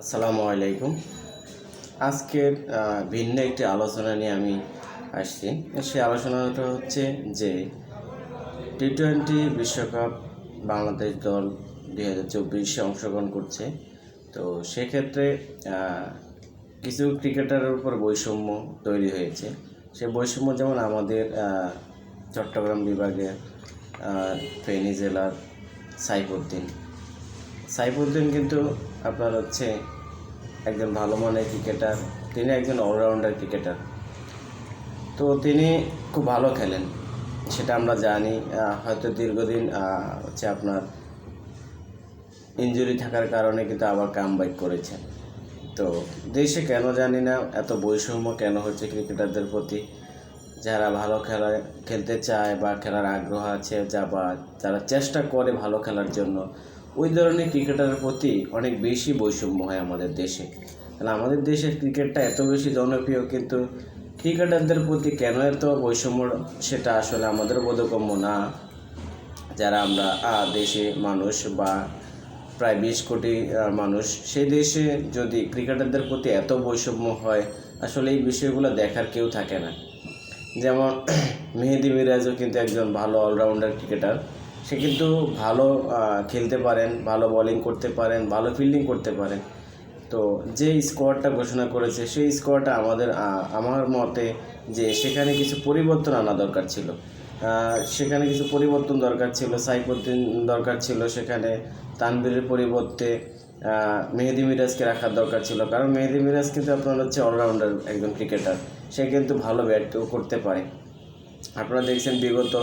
আসসালামু আলাইকুম। আজকের ভিন্ন একটি আলোচনা নিয়ে আমি আসছি। সেই আলোচনাটা হচ্ছে যে টি টোয়েন্টি বিশ্বকাপ বাংলাদেশ দল দুই হাজার চব্বিশে অংশগ্রহণ করছে। তো সেক্ষেত্রে কিছু ক্রিকেটারের উপর বৈষম্য তৈরি হয়েছে। সে বৈষম্য যেমন আমাদের চট্টগ্রাম বিভাগের ফেনী জেলার সাইফুদ্দিন। সাইফুদ্দিন কিন্তু আপনার হচ্ছে একজন ভালো মানের ক্রিকেটার তিনি একজন অলরাউন্ডার ক্রিকেটার তো তিনি খুব ভালো খেলেন, সেটা আমরা জানি। হয়তো দীর্ঘদিন হচ্ছে আপনার ইনজুরি থাকার কারণে কিন্তু আবার কাম বাইক করেছেন। তো দেশে কেন জানি না, এত বৈষম্য কেন হচ্ছে ক্রিকেটারদের প্রতি? যারা ভালো খেলা, খেলতে চায় বা খেলার আগ্রহ আছে যা বা যারা চেষ্টা করে ভালো খেলার জন্য ওই ধরনের ক্রিকেটারের প্রতি অনেক বেশি বৈষম্য হয় আমাদের দেশে। তাহলে আমাদের দেশের ক্রিকেটটা এত বেশি জনপ্রিয়, কিন্তু ক্রিকেটারদের প্রতি কেন এত বৈষম্য, সেটা আসলে আমাদের বোধগম্য না। যারা আমরা দেশে মানুষ বা প্রায় বিশ কোটি মানুষ, সেই দেশে যদি ক্রিকেটারদের প্রতি এত বৈষম্য হয়, আসলে এই বিষয়গুলো দেখার কেউ থাকে না। যেমন মেহেদি মিরাজও কিন্তু একজন ভালো অলরাউন্ডার ক্রিকেটার সে কিন্তু ভালো খেলতে পারেন, ভালো বলিং করতে পারেন, ভালো ফিল্ডিং করতে পারেন। তো যে স্কোয়াডটা ঘোষণা করেছে, সেই স্কোয়াডটা আমাদের আমার মতে যে সেখানে কিছু পরিবর্তন আনা দরকার ছিল। সেখানে কিছু পরিবর্তন দরকার ছিল, সাইফুদ্দিন দরকার ছিল সেখানে তানবীরের পরিবর্তে মেহেদি মিরাজকে রাখার দরকার ছিল। কারণ মেহেদি মিরাজ কিন্তু আপনার হচ্ছে অলরাউন্ডার একজন ক্রিকেটার সে কিন্তু ভালো ব্যাটও করতে পারে। আপনারা দেখছেন বিগত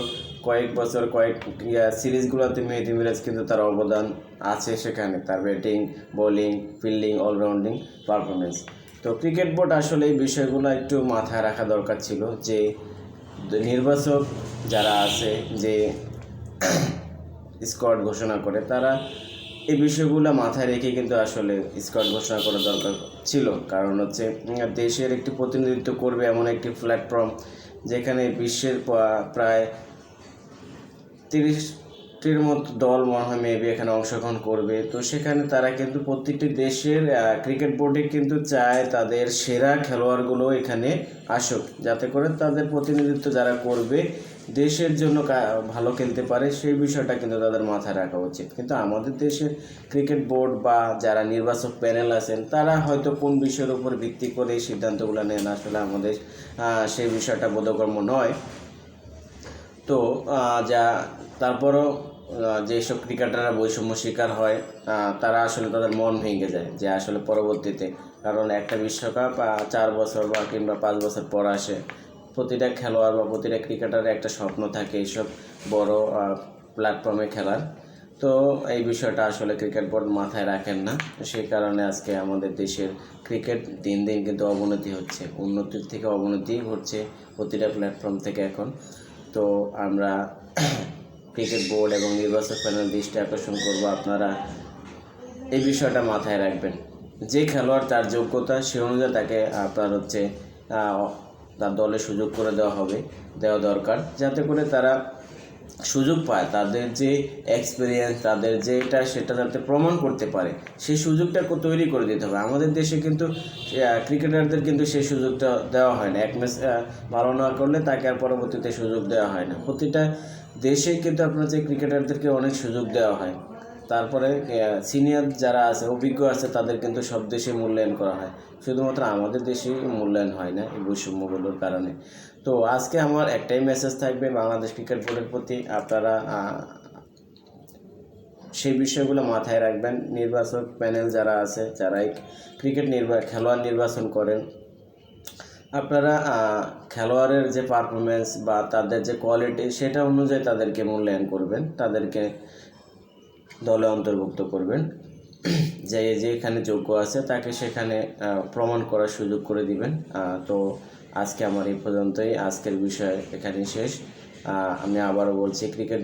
কয়েক বছর, কয়েক সিরিজগুলোতে মেহেদি মিরাজ কিন্তু তার অবদান আছে সেখানে। তার batting, bowling, fielding, all rounding performance তো ক্রিকেট বোর্ড আসলে এই বিষয়গুলো একটু মাথায় রাখা দরকার ছিল যে, নির্বাচক যারা আছে, যে স্কোয়াড ঘোষণা করে, তারা এই বিষয়গুলো মাথায় রেখে কিন্তু আসলে স্কোয়াড ঘোষণা করা দরকার ছিল। কারণ হচ্ছে দেশের একটি প্রতিনিধিত্ব করবে এমন একটি প্ল্যাটফর্ম যেখানে বিশ্বের প্রায় তিরিশটির মতো দল মনে হয় মেবি এখানে অংশগ্রহণ করবে। তো সেখানে তারা কিন্তু প্রত্যেকটি দেশের ক্রিকেট বোর্ডে কিন্তু চায় তাদের সেরা খেলোয়াড়গুলো এখানে আসুক। যাতে করে তাদের প্রতিনিধিত্ব যারা করবে, দেশের জন্য ভালো খেলতে পারে, সেই বিষয়টা কিন্তু তাদের মাথায় রাখা উচিত। কিন্তু আমাদের দেশের ক্রিকেট বোর্ড বা যারা নির্বাচক প্যানেল আছেন, তারা হয়তো কোন বিষয়ের উপর ভিত্তি করে এই সিদ্ধান্তগুলো নেন। আসলে আমাদের সেই বিষয়টা বোধগম্য নয়। তো যা, তারপরও যেসব ক্রিকেটাররা বৈষম্য শিকার হয় তারা আসলে তাদের মন ভেঙে যায় যে আসলে পরবর্তীতে, কারণ একটা বিশ্বকাপ চার বছর বা কিংবা পাঁচ বছর পর আসে, প্রতিটা খেলোয়াড় বা প্রতিটা ক্রিকেটারের একটা স্বপ্ন থাকে এইসব বড় প্ল্যাটফর্মে খেলার। তো, এই বিষয়টা আসলে ক্রিকেট বোর্ড মাথায় রাখেন না। সেই কারণে আজকে আমাদের দেশের ক্রিকেট দিন দিন কিন্তু অবনতি হচ্ছে, উন্নতির থেকে অবনতি ঘটছে প্রতিটা প্ল্যাটফর্ম থেকে এখন। তো আমরা ক্রিকেট বোর্ড এবং নির্বাচক প্যানেল দৃষ্টি আকর্ষণ করব। আপনারা এই বিষয়টা মাথায় রাখবেন। যে খেলোয়াড় তার যোগ্যতা সে অনুযায়ী তাকে আপনার হচ্ছে তার দলে সুযোগ করে দেওয়া হবে, দেওয়া দরকার। যাতে করে তারা সুযোগ পায়, তাদের যে এক্সপিরিয়েন্স তাদের যেটা, সেটা যাতে প্রমাণ করতে পারে, সেই সুযোগটা তৈরি করে দিতে হবে। আমাদের দেশে কিন্তু ক্রিকেটারদের কিন্তু সেই সুযোগটা দেওয়া হয় না। এক ম্যাচ ভালো না করলে তাকে আর পরবর্তীতে সুযোগ দেওয়া হয় না। প্রতিটা দেশে কিন্তু আপনার যে ক্রিকেটারদেরকে অনেক সুযোগ দেওয়া হয়। তারপরে সিনিয়র যারা আছে, অভিজ্ঞ আছে, তাদের কিন্তু সব দেশে মূল্যায়ন করা হয়। শুধুমাত্র আমাদের দেশেই মূল্যায়ন হয় না এই বৈষম্যগুলোর কারণে। তো আজকে আমার একটাই মেসেজ থাকবে বাংলাদেশ ক্রিকেট বোর্ডের প্রতি। আপনারা সেই বিষয়গুলো মাথায় রাখবেন। নির্বাচক প্যানেল যারা আছে যারাই ক্রিকেট নির্বা, খেলোয়াড় নির্বাচন করেন, আপনারা খেলোয়াড়ের যে পারফরমেন্স বা তাদের যে কোয়ালিটি সেটা অনুযায়ী তাদেরকে মূল্যায়ন করবেন। তাদেরকে দলে অন্তর্ভুক্ত করবেন। যে যেখানে যোগ্য আছে তাকে সেখানে প্রমাণ করার সুযোগ করে দিবেন। তো আজকে আমার এই পর্যন্তই। আজকের বিষয় এখানে শেষ। আমি আবারও বলছি, ক্রিকেট